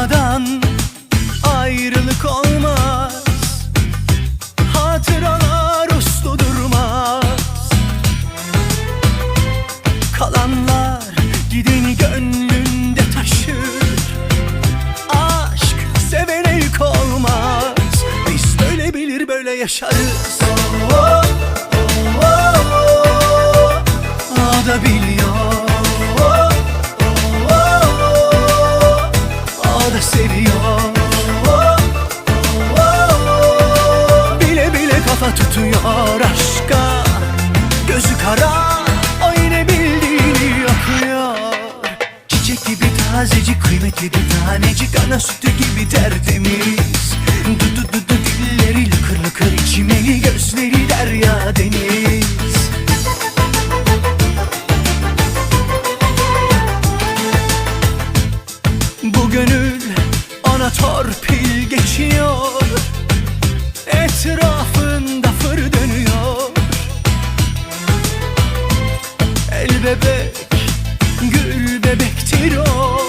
Unutmadan ayrılık olmaz. Hatıralar uslu durmaz. Kalanlar gideni gönlünde taşır. Aşk sevene yük olmaz. Biz böyle bilir böyle yaşarız. oh. Seviyor. Bile bile kafa tutuyor aşka. Gözü kara o yine bildiğini yapıyor Çiçek gibi tazecik kıymetli bir tanecik. Ana sütü gibi tertemiz torpil geçiyor. Etrafında fır dönüyor. El bebek, gül bebektir o.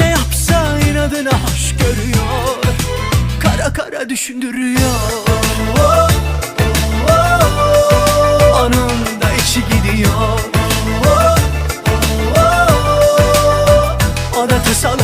Ne yapsa inadına hoş görüyor. Kara kara düşündürüyor. Anında içi gidiyor. Adatı sana